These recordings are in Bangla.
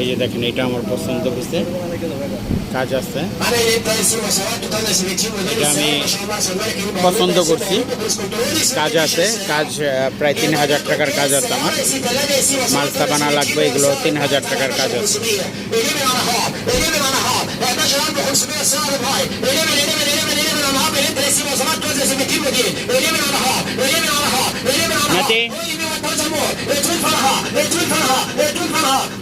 এই যে দেখেন, এটা আমার পছন্দ হয়েছে। কাজ আছে। এটা আমি পছন্দ করছি। কাজ আছে। কাজ প্রায় তিন হাজার টাকার কাজ আছে আমার। মালসা বানা লাগবে, এগুলো তিন হাজার টাকার কাজ আছে। নাতি? ساعة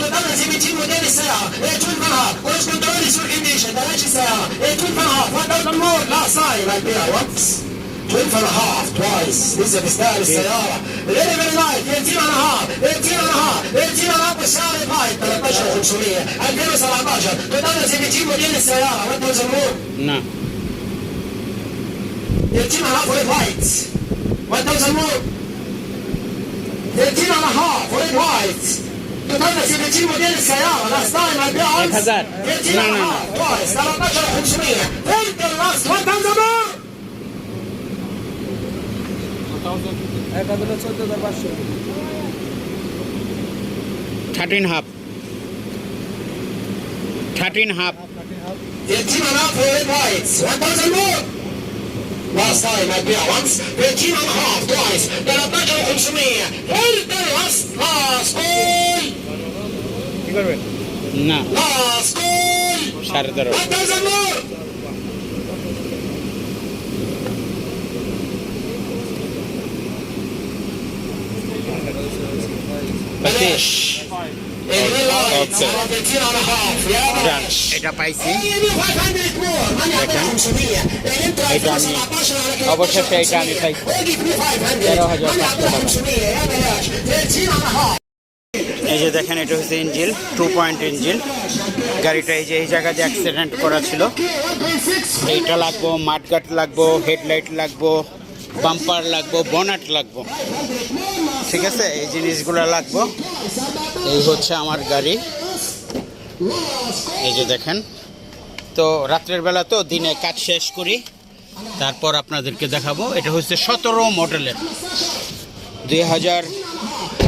and a half twice white تجيبه ديل السيارة لا ستايل هاي بيعز 1000 لا لا كويس 13500 انت الراس 1000 13 half 13 half 13 half 13 half. whites 1000 more last time I beat once, 13 and a half twice, then I bet 500, 1000 last, last, goal! কি করবেন না সাড়ে তেরো এটা পাইছি এটা আমি অবশেষে এটা আমি পাইছি তেরো হাজার এই যে দেখেন, এটা হচ্ছে ইঞ্জিল টু পয়েন্ট ইঞ্জিল। গাড়িটা এই যে এই জায়গায় যে অ্যাক্সিডেন্ট করা ছিল। এইটা লাগবো মাঠগাট লাগবো হেডলাইট লাগবো বাম্পার লাগবো বনাট লাগবো। ঠিক আছে? এই জিনিসগুলো লাগবো। এই হচ্ছে আমার গাড়ি। এই যে দেখেন। তো রাত্রের বেলা তো দিনে কাজ শেষ করি। তারপর আপনাদেরকে দেখাবো। এটা হচ্ছে সতেরো মডেলের। দুই হাজার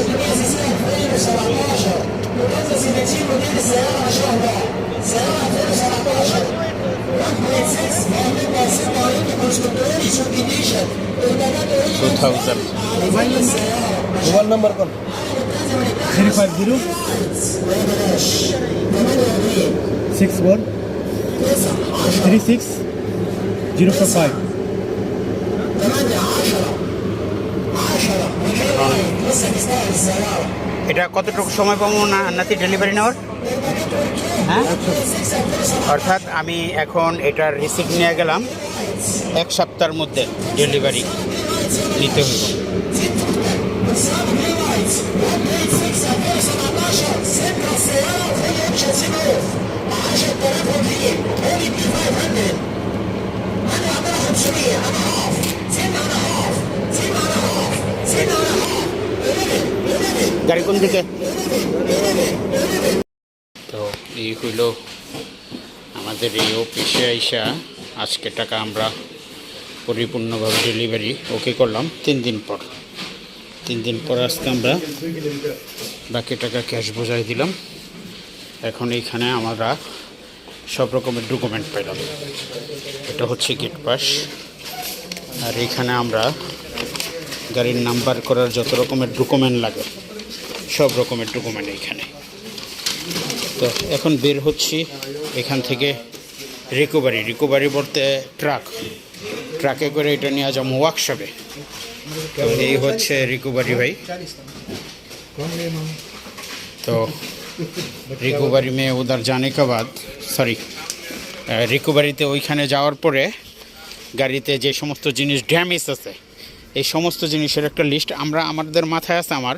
سكنين سنين 2017 وكانت سنتين مدير السيارة ما شاء الله سيارة 2017 1.6 1.6 طريق الكونستركتور سكنيشن والبنات اولي موبايل السيارة موبايل نمبر كم 350 61 36 045 এটা কতটুকু সময় পাবো না, নাতি ডেলিভারি নেওয়ার? হ্যাঁ? অর্থাৎ আমি এখন এটার রিসিপ্ট নিয়ে গেলাম, এক সপ্তাহের মধ্যে ডেলিভারি নিতে হবে গাড়ি কোন দিকে? তো এই হইল আমাদের এই অফিসে আইসা আজকে টাকা আমরা পরিপূর্ণভাবে ডেলিভারি ওকে করলাম, তিন দিন পর। তিন দিন পর আজকে আমরা বাকি টাকা ক্যাশ বোঝাই দিলাম। এখন এইখানে আমরা সব রকমের ডকুমেন্ট পেলাম এটা হচ্ছে গেট পাস আর এইখানে আমরা গাড়ির নাম্বার করার যত রকমের ডকুমেন্ট লাগে সব রকমের ডকুমেন্ট এখানে। তো এখন বের হচ্ছি এখান থেকে রিকভারি রিকভারি বলতে ট্রাক ট্রাকে করে এটা নিয়ে যাব ওয়ার্কশপে তো এই হচ্ছে রিকভারি ভাই। তো রিকভারি মেয়ে উদার জানে কে বাদ সরি রিকভারিতে ওইখানে যাওয়ার পরে গাড়িতে যে সমস্ত জিনিস ড্যামেজ আছে, এই সমস্ত জিনিসের একটা লিস্ট আমরা আমাদের মাথায় আছে আমার।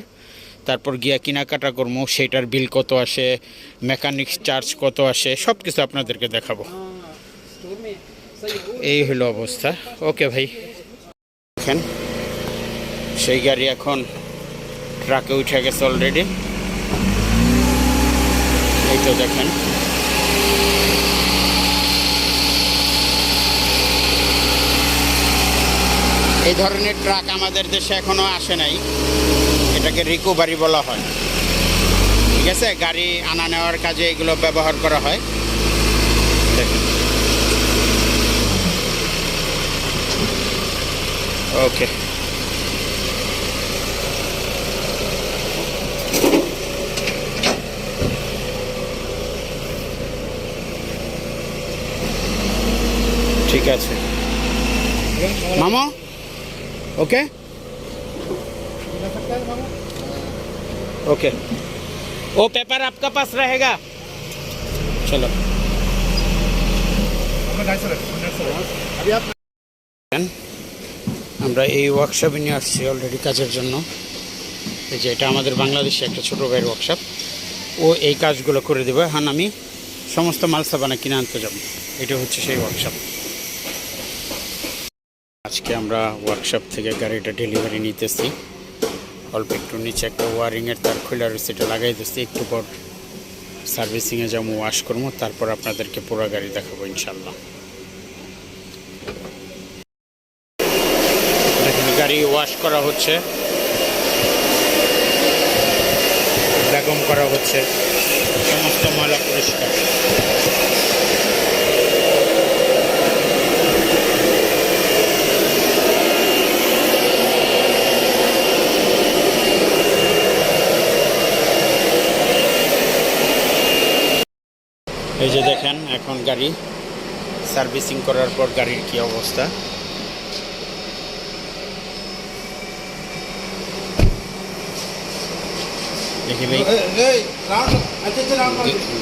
তারপর গিয়া কেনাকাটা করব, সেটার বিল কত আসে মেকানিক্স চার্জ কত আসে সব কিছু আপনাদেরকে দেখাবো। এই হলো অবস্থা। ওকে ভাই। দেখেন, সেই গাড়ি এখন ট্রাকে উঠে গেছে অলরেডি এই তো দেখেন। এই ধরনের ট্রাক আমাদের দেশে এখনও আসে নাই। এটাকে রিকোভারি বলা হয়। ঠিক আছে? গাড়ি আনা নেওয়ার কাজে এগুলো ব্যবহার করা হয়। ওকে। ঠিক আছে। মামা? ओके ओके वो पेपर आपका पास रहेगा चलो আমরা এই ওয়ার্কশপে নিয়ে আসছি অলরেডি কাজের জন্য এই যে এটা আমাদের বাংলাদেশে একটা ছোটো ভাইয়ের ওয়ার্কশপ ও এই কাজগুলো করে দেবে হ্যাঁ আমি সমস্ত মাল সাবানা কিনে আনতে যাব এটা হচ্ছে সেই ওয়ার্কশপ আজকে আমরা ওয়ার্কশপ থেকে গাড়িটা ডেলিভারি নিতেছি অল্প একটু নিচে একটা ওয়ারিংয়ের তার খোলা রয়েছে, এটা লাগাই দিচ্ছি একটু পর সার্ভিসিংয়ে যাব ওয়াশ করব, তারপর আপনাদেরকে পুরো গাড়ি দেখাবো ইনশাল্লাহ গাড়ি ওয়াশ করা হচ্ছে। বেগম করা হচ্ছে। সমস্ত ময়লা পরিষ্কার। এই যে দেখেন এখন গাড়ি সার্ভিসিং করার পর গাড়ির কি অবস্থা?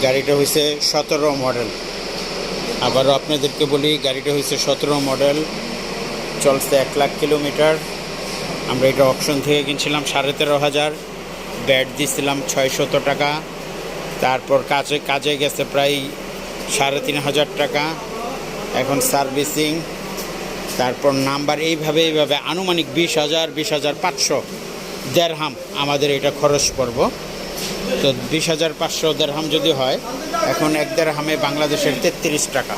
গাড়িটা হয়েছে সতেরো মডেল। আবারও আপনাদেরকে বলি গাড়িটা হয়েছে সতেরো মডেল চলছে এক লাখ কিলোমিটার। আমরা এটা অপশন থেকে কিনছিলাম সাড়ে তেরো হাজার ব্যাট দিছিলাম ছয়শত টাকা। তারপর কাজে কাজে গেছে প্রায় সাড়ে তিন হাজার টাকা। এখন সার্ভিসিং, তারপর নাম্বার এইভাবে এইভাবে আনুমানিক বিশ হাজার বিশ হাজার পাঁচশো দেড়হাম আমাদের এটা খরচ পড়ব। তো বিশ হাজার পাঁচশো দেড়হাম যদি হয়, এখন এক দেড়হামে বাংলাদেশের তেত্রিশ টাকা।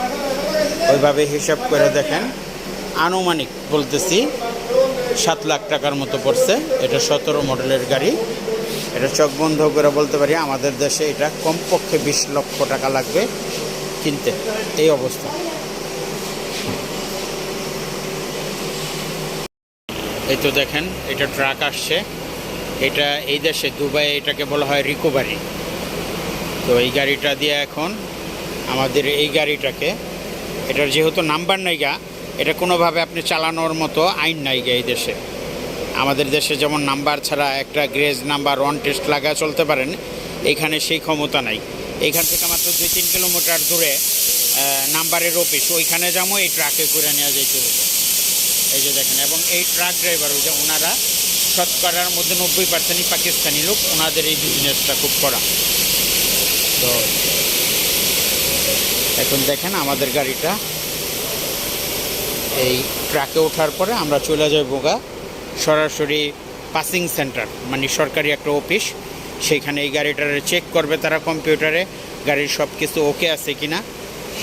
ওইভাবে হিসাব করে দেখেন, আনুমানিক বলতেছি সাত লাখ টাকার মতো পড়ছে। এটা সতেরো মডেলের গাড়ি। এটা চোখ বন্ধ করে বলতে পারি, আমাদের দেশে এটা কমপক্ষে বিশ লক্ষ টাকা লাগবে কিনতে। এই অবস্থা। এই তো দেখেন, এটা ট্রাক আসছে। এটা এই দেশে দুবাই এটাকে বলা হয় রিকোভারি। তো এই গাড়িটা দিয়ে এখন আমাদের এই গাড়িটাকে, এটার যেহেতু নাম্বার নাই গা, এটা কোনোভাবে আপনি চালানোর মতো আইন নাই গা এই দেশে। আমাদের দেশে যেমন নাম্বার ছাড়া একটা গ্রেজ নাম্বার ওয়ান টেস্ট লাগা চলতে পারেন, এখানে সেই ক্ষমতা নাই। এখান থেকে মাত্র দুই তিন কিলোমিটার দূরে নাম্বারের অফিস, ওইখানে যাব, এই ট্রাকে করে নেওয়া যাইতে হবে এই যে দেখেন, এবং এই ট্রাক ড্রাইভার ওই যে ওনারা শতকরার মধ্যে নব্বই পার্সেন্টই পাকিস্তানি লোক, ওনাদের এই বিজনেসটা খুব করা। তো এখন দেখেন আমাদের গাড়িটা, এই ট্রাকে ওঠার পরে আমরা চলে যাই বোগা সরাসরি পাসিং সেন্টার মানে সরকারি একটা অফিস। সেইখানে এই গাড়িটার চেক করবে তারা কম্পিউটারে গাড়ির সব কিছু ওকে আছে কি না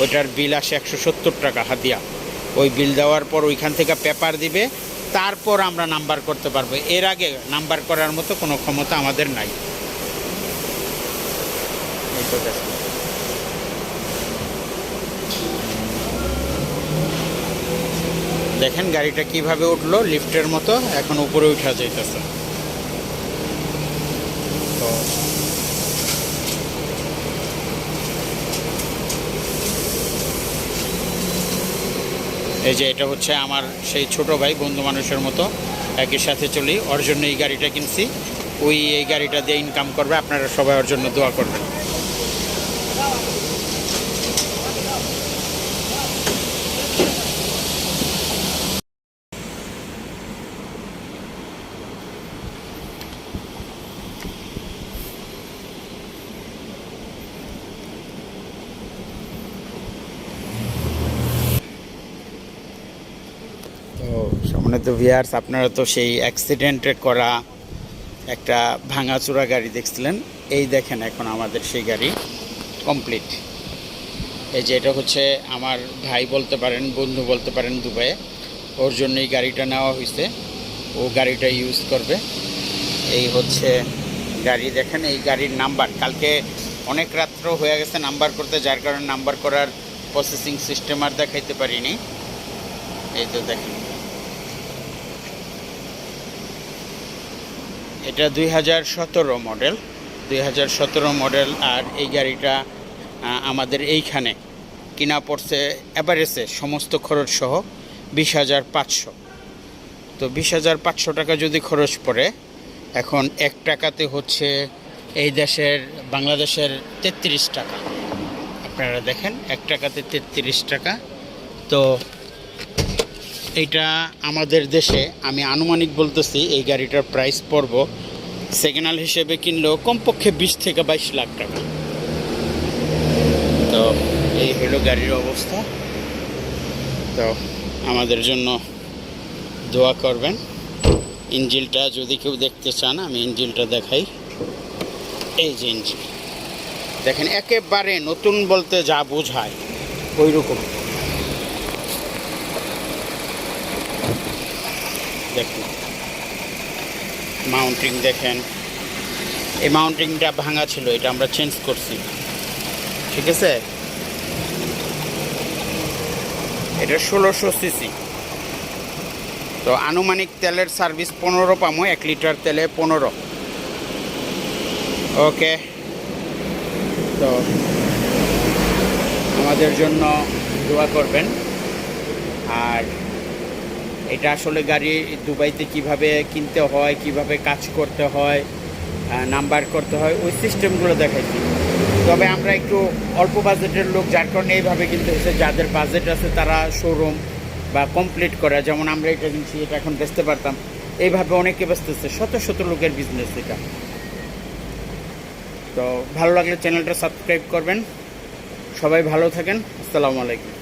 ওইটার বিল আসে একশো সত্তর টাকা হাতিয়া। ওই বিল দেওয়ার পর ওইখান থেকে পেপার দিবে, তারপর আমরা নাম্বার করতে পারব। এর আগে নাম্বার করার মতো কোনো ক্ষমতা আমাদের নাই এই তো দেখেন। গাড়িটা কীভাবে উঠল, লিফটের মতো এখন উপরে উঠা যাইতেছে। তো এই যে এটা হচ্ছে আমার সেই ছোট ভাই, বন্ধু মানুষের মতো, একই সাথে চলি। ওর জন্য এই গাড়িটা কিনছি। ওই এই গাড়িটা দিয়ে ইনকাম করবে। আপনারা সবাই ওর জন্য দোয়া করবেন। তো ভিয়ার্স, আপনারা তো সেই অ্যাক্সিডেন্টে করা একটা ভাঙাচোরা গাড়ি দেখছিলেন। এই দেখেন এখন আমাদের সেই গাড়ি কমপ্লিট এই যে এটা হচ্ছে আমার ভাই বলতে পারেন, বন্ধু বলতে পারেন দুবাইয়ে। ওর জন্য এই গাড়িটা নেওয়া হয়েছে ও গাড়িটা ইউজ করবে। এই হচ্ছে গাড়ি। দেখেন এই গাড়ির নাম্বার কালকে অনেক রাত্র হয়ে গেছে নাম্বার করতে, যার কারণে নাম্বার করার প্রসেসিং সিস্টেম আর দেখাইতে পারিনি। এই তো দেখেন। এটা দুই হাজার সতেরো মডেল, দুই হাজার সতেরো মডেল আর এই গাড়িটা আমাদের এইখানে কিনা পড়ছে অ্যাভারেজে সমস্ত খরচ সহ বিশ হাজার পাঁচশো। তো বিশ হাজার পাঁচশো টাকা যদি খরচ পড়ে, এখন এক টাকাতে হচ্ছে এই দেশের, বাংলাদেশের তেত্রিশ টাকা। আপনারা দেখেন, এক টাকাতে তেত্রিশ টাকা। তো এইটা আমাদের দেশে, আমি আনুমানিক বলতেছি, এই গাড়িটার প্রাইস পড়ব সেকেন্ড হ্যান্ড হিসেবে কিনলেও কমপক্ষে বিশ থেকে বাইশ লাখ টাকা। তো এই হলো গাড়ির অবস্থা। তো আমাদের জন্য দোয়া করবেন। ইঞ্জিলটা যদি কেউ দেখতে চান, আমি ইঞ্জিলটা দেখাই। এই যে ইঞ্জিল। দেখেন, একেবারে নতুন বলতে যা বোঝায় ওই রকম দেখুন। মাউন্টিং দেখেন। এই মাউন্টিংটা ভাঙা ছিল, এটা আমরা চেঞ্জ করছি। ঠিক আছে? এটা ষোলোশো সিসি তো আনুমানিক তেলের সার্ভিস পনেরো পামো, এক লিটার তেলে পনেরো। ওকে তো আমাদের জন্য দোয়া করবেন। আর এটা আসলে গাড়ি দুবাইতে কীভাবে কিনতে হয়, কীভাবে কাজ করতে হয় নাম্বার করতে হয়, ওই সিস্টেমগুলো দেখাইছি। তবে আমরা একটু অল্প বাজেটের লোক, যার কারণে এইভাবে কিনতে হচ্ছে যাদের বাজেট আছে তারা শোরুম বা কমপ্লিট করা। যেমন আমরা এটা কিনছি, এটা এখন বেচতে পারতাম। এইভাবে অনেকে বেচতেছে, শত শত লোকের বিজনেস এটা। তো ভালো লাগলে চ্যানেলটা সাবস্ক্রাইব করবেন। সবাই ভালো থাকেন। আসসালামু আলাইকুম।